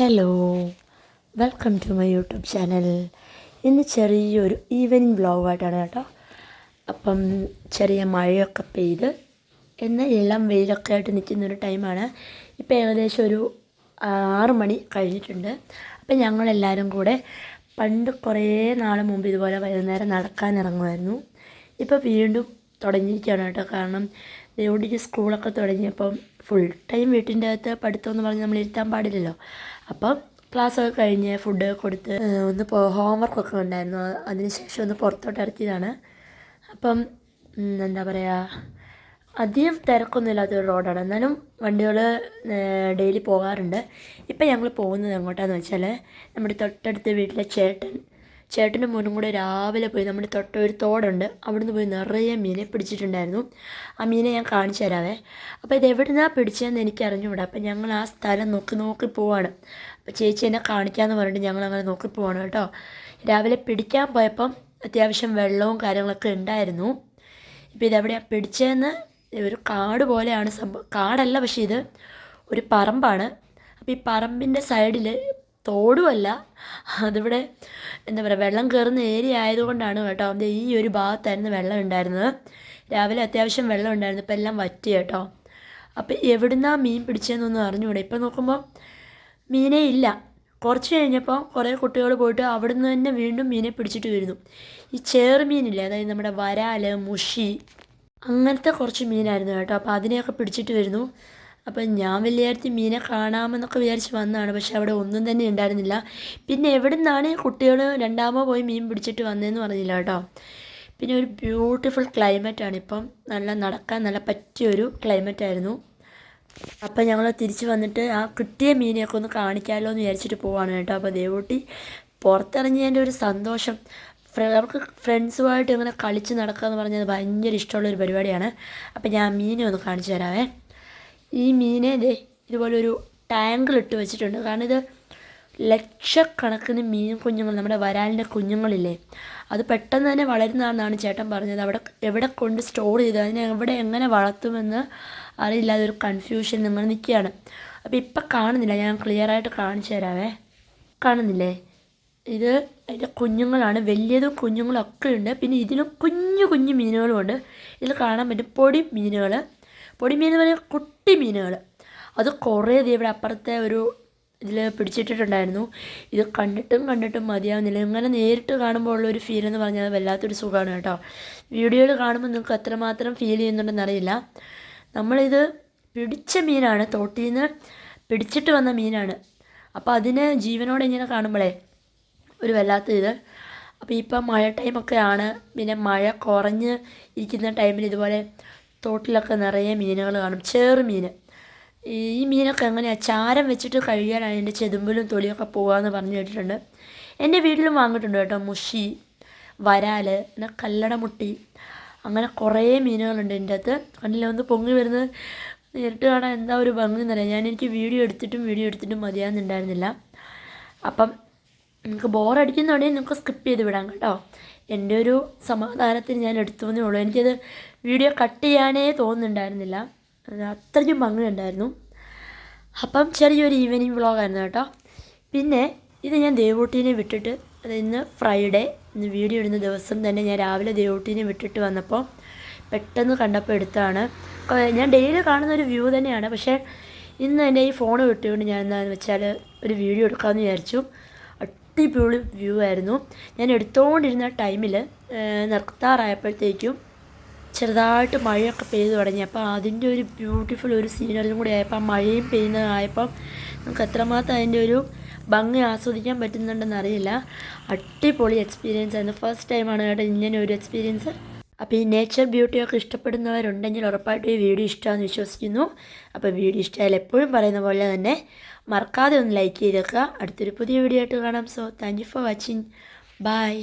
Hello welcome to my YouTube channel ഇന്ന് ചെറിയൊരു evening വ്ളോഗായിട്ടാണ് കേട്ടോ. അപ്പം ചെറിയ മഴയൊക്കെ പെയ്ത് എന്നാൽ ഇളം വെയിലൊക്കെ ആയിട്ട് നിൽക്കുന്നൊരു ടൈമാണ് ഇപ്പം ഏകദേശം ഒരു ആറ് മണി കഴിഞ്ഞിട്ടുണ്ട്. അപ്പം ഞങ്ങളെല്ലാവരും കൂടെ പണ്ട് കുറേ നാൾ മുമ്പ് ഇതുപോലെ വൈകുന്നേരം നടക്കാൻ ഇറങ്ങുമായിരുന്നു. ഇപ്പോൾ വീണ്ടും തുടങ്ങിയിരിക്കുകയാണ് കേട്ടോ. കാരണം ദേവുട്ടിക്ക് സ്കൂളൊക്കെ തുടങ്ങിയപ്പം ഫുൾ ടൈം വീട്ടിന്റെ അകത്ത് പഠിത്തം എന്ന് പറഞ്ഞ് നമ്മൾ ഇരുത്താൻ പാടില്ലല്ലോ. അപ്പം ക്ലാസ്സൊക്കെ കഴിഞ്ഞ് ഫുഡ് കൊടുത്ത് ഒന്ന് ഹോംവർക്കൊക്കെ ഉണ്ടായിരുന്നു. അതിന് ശേഷം ഒന്ന് പുറത്തോട്ട് ഇറക്കിയതാണ്. അപ്പം എന്താ പറയുക അധികം തിരക്കൊന്നും ഇല്ലാത്തൊരു റോഡാണ്. എന്നാലും വണ്ടികൾ ഡെയിലി പോകാറുണ്ട്. ഇപ്പം ഞങ്ങൾ പോകുന്നത് എങ്ങോട്ടാന്ന് വെച്ചാൽ നമ്മുടെ തൊട്ടടുത്ത വീട്ടിലെ ചേട്ടൻ ചേട്ടന്റെ മോനും കൂടെ രാവിലെ പോയി നമ്മുടെ തൊട്ട ഒരു തോടുണ്ട്. അവിടുന്ന് പോയി നിറയെ മീനെ പിടിച്ചിട്ടുണ്ടായിരുന്നു. ആ മീനെ ഞാൻ കാണിച്ചു തരാവേ. അപ്പോൾ ഇത് എവിടുന്നാണ് പിടിച്ചതെന്ന് എനിക്ക് അറിഞ്ഞുകൂടാ അപ്പം ഞങ്ങൾ ആ സ്ഥലം നോക്കി നോക്കി പോവാണ്. അപ്പോൾ ചേച്ചി എന്നെ കാണിക്കാമെന്ന് പറഞ്ഞിട്ട് ഞങ്ങൾ അങ്ങനെ നോക്കി പോവാണ് കേട്ടോ. രാവിലെ പിടിക്കാൻ പോയപ്പം അത്യാവശ്യം വെള്ളവും കാര്യങ്ങളൊക്കെ ഉണ്ടായിരുന്നു. ഇപ്പോൾ ഇതെവിടെയാണ് പിടിച്ചതെന്ന് ഒരു കാട് പോലെയാണ് സംഭവം. കാടല്ല പക്ഷേ ഇത് ഒരു പറമ്പാണ്. അപ്പോൾ ഈ പറമ്പിന്റെ സൈഡിൽ തോടുമല്ല അതിവിടെ എന്താ പറയുക വെള്ളം കയറുന്ന ഏരിയ ആയതുകൊണ്ടാണ് കേട്ടോ ഈ ഒരു ഭാഗത്തായിരുന്നു വെള്ളം ഉണ്ടായിരുന്നത്. രാവിലെ അത്യാവശ്യം വെള്ളം ഉണ്ടായിരുന്നു ഇപ്പം എല്ലാം വറ്റി കേട്ടോ. അപ്പം എവിടുന്നാ മീൻ പിടിച്ചതെന്നൊന്നും അറിഞ്ഞുകൂടെ. ഇപ്പം നോക്കുമ്പോൾ മീനേ ഇല്ല. കുറച്ച് കഴിഞ്ഞപ്പോൾ കുറേ കുട്ടികൾ പോയിട്ട് അവിടുന്ന് തന്നെ വീണ്ടും മീനെ പിടിച്ചിട്ട് വരുന്നു. ഈ ചേറുമീനില്ലേ അതായത് നമ്മുടെ വരാൽ മുഷി അങ്ങനത്തെ കുറച്ച് മീനായിരുന്നു കേട്ടോ. അപ്പോൾ അതിനെയൊക്കെ പിടിച്ചിട്ട് വരുന്നു. അപ്പം ഞാൻ വലിയായിരുത്തി മീനെ കാണാമെന്നൊക്കെ വിചാരിച്ച് വന്നതാണ്. പക്ഷെ അവിടെ ഒന്നും തന്നെ ഉണ്ടായിരുന്നില്ല. പിന്നെ എവിടെ നിന്നാണ് കുട്ടികൾ രണ്ടാമോ പോയി മീൻ പിടിച്ചിട്ട് വന്നതെന്ന് പറഞ്ഞില്ല കേട്ടോ. പിന്നെ ഒരു ബ്യൂട്ടിഫുൾ ക്ലൈമറ്റാണ്. ഇപ്പം നല്ല നടക്കാൻ നല്ല പറ്റിയൊരു ക്ലൈമറ്റ് ആയിരുന്നു അപ്പം ഞങ്ങൾ തിരിച്ച് വന്നിട്ട് ആ കിട്ടിയ മീനെയൊക്കെ ഒന്ന് കാണിക്കാമല്ലോ എന്ന് വിചാരിച്ചിട്ട് പോവാണ് കേട്ടോ. അപ്പോൾ ദേവൂട്ടി പുറത്തിറങ്ങിയതിന്റെ ഒരു സന്തോഷം. അവർക്ക് ഫ്രണ്ട്സുമായിട്ട് ഇങ്ങനെ കളിച്ച് നടക്കുക എന്ന് പറഞ്ഞത് ഭയങ്കര ഇഷ്ടമുള്ളൊരു പരിപാടിയാണ്. അപ്പം ഞാൻ മീനെ ഒന്ന് കാണിച്ചു തരാവേ. ഈ മീനെ ദേ ഇതുപോലെ ഒരു ടാങ്കിലിട്ട് വെച്ചിട്ടുണ്ട്. കാരണം ഇത് ലക്ഷക്കണക്കിന് മീൻ കുഞ്ഞുങ്ങൾ നമ്മുടെ വരാലിന്റെ കുഞ്ഞുങ്ങളില്ലേ അത് പെട്ടെന്ന് തന്നെ വളരുന്നതാണെന്നാണ് ചേട്ടൻ പറഞ്ഞത്. അവിടെ എവിടെ കൊണ്ട് സ്റ്റോർ ചെയ്ത് അതിനെ എവിടെ എങ്ങനെ വളർത്തുമെന്ന് അറിയില്ല അതൊരു കൺഫ്യൂഷൻ നിങ്ങൾ നിൽക്കുകയാണ്. അപ്പോൾ ഇപ്പം കാണുന്നില്ല. ഞാൻ ക്ലിയർ ആയിട്ട് കാണിച്ചു തരാവേ. കാണുന്നില്ലേ? ഇത് അതിന്റെ കുഞ്ഞുങ്ങളാണ്. വലിയതും കുഞ്ഞുങ്ങളൊക്കെ ഉണ്ട്. പിന്നെ ഇതിലും കുഞ്ഞു കുഞ്ഞു മീനുകളുമുണ്ട്. ഇതിൽ കാണാൻ പറ്റും പൊടി മീനുകൾ പൊടി മീൻ എന്ന് പറഞ്ഞാൽ കുട്ടി മീനുകൾ. അത് കുറേ ഇവിടെ അപ്പുറത്തെ ഒരു ഇതിൽ പിടിച്ചിട്ടിട്ടുണ്ടായിരുന്നു. ഇത് കണ്ടിട്ടും കണ്ടിട്ടും മതിയാവുന്നില്ല. ഇങ്ങനെ നേരിട്ട് കാണുമ്പോൾ ഉള്ള ഒരു ഫീൽ എന്ന് പറഞ്ഞാൽ വല്ലാത്തൊരു സുഖമാണ് കേട്ടോ. വീഡിയോയിൽ കാണുമ്പോൾ നിങ്ങൾക്ക് എത്രമാത്രം ഫീൽ ചെയ്യുന്നുണ്ടെന്ന് അറിയില്ല. നമ്മളിത് പിടിച്ച മീനാണ്. തോട്ടിൽ നിന്ന് പിടിച്ചിട്ട് വന്ന മീനാണ്. അപ്പോൾ അതിന് ജീവനോടെ ഇങ്ങനെ കാണുമ്പോഴേ ഒരു വല്ലാത്ത ഇത്. അപ്പോൾ ഇപ്പം മഴ ടൈമൊക്കെ ആണ്. പിന്നെ മഴ കുറഞ്ഞ് ഇരിക്കുന്ന ടൈമിൽ ഇതുപോലെ തോട്ടിലൊക്കെ നിറയെ മീനുകൾ കാണും. ചെറു മീൻ. ഈ മീനൊക്കെ എങ്ങനെയാണ് ചാരം വെച്ചിട്ട് കഴിയാനാണ് അതിന്റെ ചെതുമ്പലും തൊലിയൊക്കെ പോകാമെന്ന് പറഞ്ഞു കേട്ടിട്ടുണ്ട്. എന്റെ വീട്ടിലും വാങ്ങിയിട്ടുണ്ട് കേട്ടോ. മുഷി വരാൽ പിന്നെ കല്ലടമുട്ടി. അങ്ങനെ കുറേ മീനുകളുണ്ട് എന്റെ അകത്ത്. കണ്ണിൽ ഒന്ന് പൊങ്ങി വരുന്നത് നേരിട്ട് കാണാൻ എന്താ ഒരു ഭംഗി എന്നറിയാം ഞാൻ എനിക്ക് വീഡിയോ എടുത്തിട്ടും വീഡിയോ എടുത്തിട്ടും മതിയാകുന്നുണ്ടായിരുന്നില്ല അപ്പം നിങ്ങൾക്ക് ബോറടിക്കുന്നുണ്ടെങ്കിൽ നിങ്ങൾക്ക് സ്കിപ്പ് ചെയ്ത് വിടാം കേട്ടോ. എന്റെ ഒരു സമാധാനത്തിന് ഞാൻ എടുത്തു വന്നേ ഉള്ളൂ. എനിക്കത് വീഡിയോ കട്ട് ചെയ്യാനേ തോന്നുന്നുണ്ടായിരുന്നില്ല. അത് അത്രയ്ക്കും ഭംഗിയുണ്ടായിരുന്നു. അപ്പം ചെറിയൊരു ഈവനിങ് വ്ളോഗായിരുന്നു കേട്ടോ. പിന്നെ ഇത് ഞാൻ ദേവൂട്ടീനെ വിട്ടിട്ട് അത് ഇന്ന് ഫ്രൈഡേ ഇന്ന് വീഡിയോ ഇടുന്ന ദിവസം തന്നെ ഞാൻ രാവിലെ ദേവൂട്ടീനെ വിട്ടിട്ട് വന്നപ്പോൾ പെട്ടെന്ന് കണ്ടപ്പോൾ എടുത്താണ് ഞാൻ ഡെയിലി കാണുന്ന ഒരു വ്യൂ തന്നെയാണ്. പക്ഷേ ഇന്ന് എന്റെ ഈ ഫോൺ കിട്ടിയോണ്ട് ഞാൻ എന്താണെന്ന് വെച്ചാൽ ഒരു വീഡിയോ എടുക്കാമെന്ന് വിചാരിച്ചു. അടിപൊളി വ്യൂ ആയിരുന്നു. ഞാൻ എടുത്തുകൊണ്ടിരുന്ന ടൈമിൽ നിർത്താറായപ്പോഴത്തേക്കും ചെറുതായിട്ട് മഴയൊക്കെ പെയ്തു തുടങ്ങി. അപ്പോൾ അതിന്റെ ഒരു ബ്യൂട്ടിഫുൾ ഒരു സീനറിയും കൂടി ആയപ്പോൾ മഴയും പെയ്യുന്നതായപ്പം നമുക്ക് എത്രമാത്രം അതിന്റെ ഒരു ഭംഗി ആസ്വദിക്കാൻ പറ്റുന്നുണ്ടെന്ന് അറിയില്ല. അടിപൊളി എക്സ്പീരിയൻസ് ആയിരുന്നു. ഫസ്റ്റ് ടൈമാണ് കേട്ടോ ഇങ്ങനെ ഒരു എക്സ്പീരിയൻസ് അപ്പോൾ ഈ നേച്ചർ ബ്യൂട്ടിയൊക്കെ ഇഷ്ടപ്പെടുന്നവരുണ്ടെങ്കിൽ ഉറപ്പായിട്ടും ഈ വീഡിയോ ഇഷ്ടമാണെന്ന് വിശ്വസിക്കുന്നു. അപ്പോൾ വീഡിയോ ഇഷ്ടമായാൽ എപ്പോഴും പറയുന്ന പോലെ തന്നെ മറക്കാതെ ഒന്ന് ലൈക്ക് ചെയ്തേക്കുക. അടുത്തൊരു പുതിയ വീഡിയോ ആയിട്ട് കാണാം. So thank you for watching bye